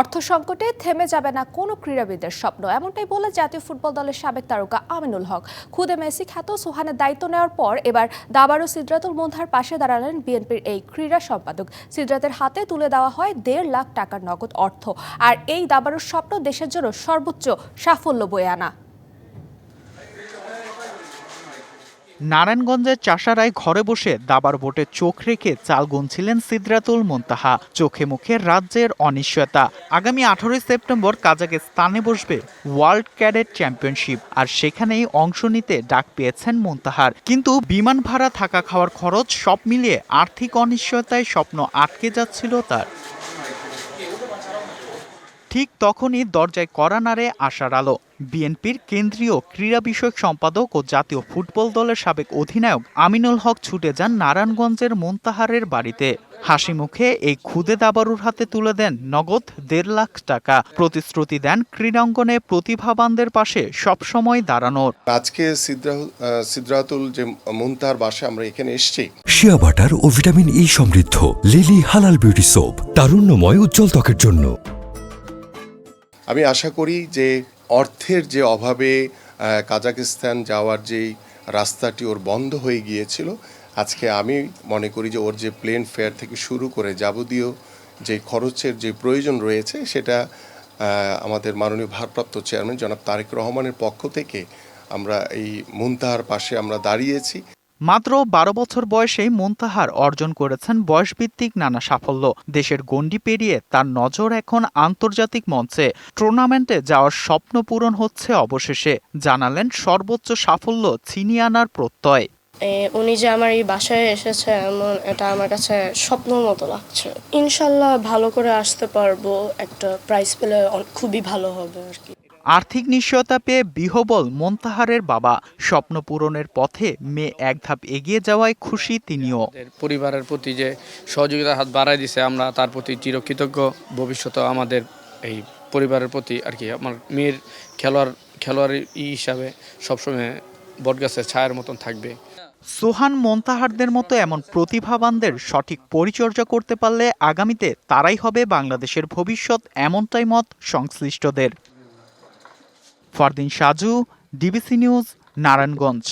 অর্থ সংকটে থেমে যাবে না কোনো ক্রীড়াবিদের স্বপ্ন। এমনটাই বলে জাতীয় ফুটবল দলের সাবেক তারকা আমিনুল হক। খুদে মেসি খ্যাত সুহানের দায়িত্ব নেওয়ার পর এবার দাবারও সিদ্রাতুল মন্ধার পাশে দাঁড়ালেন বিএনপির এই ক্রীড়া সম্পাদক। সিদ্রাতের হাতে তুলে দেওয়া হয় দেড় লাখ টাকার নগদ অর্থ। আর এই দাবারুর স্বপ্ন দেশের জন্য সর্বোচ্চ সাফল্য বয়ে আনা। নারায়ণগঞ্জের চাষারায় ঘরে বসে দাবার বোটে চোখ রেখে চাল গুনছিলেন সিদ্রাতুল মুনতাহা। চোখে মুখে রাজ্যের অনিশ্চয়তা। আগামী আঠারোই সেপ্টেম্বর কাজাকিস্তানে বসবে ওয়ার্ল্ড ক্যাডেট চ্যাম্পিয়নশিপ। আর সেখানেই অংশ নিতে ডাক পেয়েছেন মুনতাহার। কিন্তু বিমান ভাড়া, থাকা খাওয়ার খরচ সব মিলিয়ে আর্থিক অনিশ্চয়তায় স্বপ্ন আটকে যাচ্ছিল তার। ঠিক তখনই দরজায় কড়া নাড়ে আশার আলো। বিএনপির কেন্দ্রীয় ক্রীড়া বিষয়ক সম্পাদক ও জাতীয় ফুটবল দলের সাবেক অধিনায়ক আমিনুল হক ছুটে যান নারায়ণগঞ্জের মোন্তাহারের বাড়িতে। হাসি মুখে এই খুদে দাবারুর হাতে তুলে দেন নগদ দেড় লাখ টাকা। প্রতিশ্রুতি দেন ক্রীড়াঙ্গনে প্রতিভাবানদের পাশে সবসময় দাঁড়ানোর। আজকে সিদ্রাতুল যে মুনতাহার বাসা আমরা এখানে এসেছি। শিয়া বাটার ও ভিটামিন ই সমৃদ্ধ লিলি হালাল বিউটি সোপ তারুণ্যময় উজ্জ্বল ত্বকের জন্য। আমি আশা করি যে অর্থের যে অভাবে কাজাকিস্তান যাওয়ার যেই রাস্তাটি ওর বন্ধ হয়ে গিয়েছিল, আজকে আমি মনে করি যে ওর যে প্লেন ফেয়ার থেকে শুরু করে যাবতীয় যে খরচের যে প্রয়োজন রয়েছে, সেটা আমাদের মাননীয় ভারপ্রাপ্ত চেয়ারম্যান জনাব তারেক রহমানের পক্ষ থেকে আমরা এই মুনতাহার পাশে আমরা দাঁড়িয়েছি। মাত্র বারো বছর বয়সেই মুনতাহার অর্জন করেছেন বয়সভিত্তিক নানা সাফল্য। দেশের গণ্ডি পেরিয়ে তার নজর এখন আন্তর্জাতিক মঞ্চে। টুর্নামেন্টে যাওয়ার স্বপ্ন পূরণ হচ্ছে অবশেষে, জানালেন সর্বোচ্চ সাফল্য ছিনিয়ে আনার প্রত্যয়। উনি যে আমার এই বাসায় এসেছে, এমন, এটা আমার কাছে স্বপ্নের মতো লাগছে। ইনশাল্লাহ ভালো করে আসতে পারব, একটা প্রাইজ পেলে খুবই ভালো হবে আর কি। আর্থিক নিশ্চয়তা পেয়ে বিহবল মন্তাহারের বাবা। স্বপ্ন পূরণের পথে মেয়ে এক ধাপ এগিয়ে যাওয়ায় খুশি তিনিও। পরিবারের প্রতি যে সহযোগিতার হাত বাড়ায় দিছে আমরা তার প্রতি চিরকৃতজ্ঞ। ভবিষ্যতে আমাদের এই পরিবারের প্রতি আর কি আমার মেয়ের খেলোয়াড় খেলোয়াড় ই হিসাবে সবসময় বটগাছের ছায়ার মতন থাকবে। সোহান মন্তাহারদের মতো এমন প্রতিভাবানদের সঠিক পরিচর্যা করতে পারলে আগামীতে তারাই হবে বাংলাদেশের ভবিষ্যৎ এমনটাই মত সংশ্লিষ্টদের। Fardin Saju DBC news Narayanganj.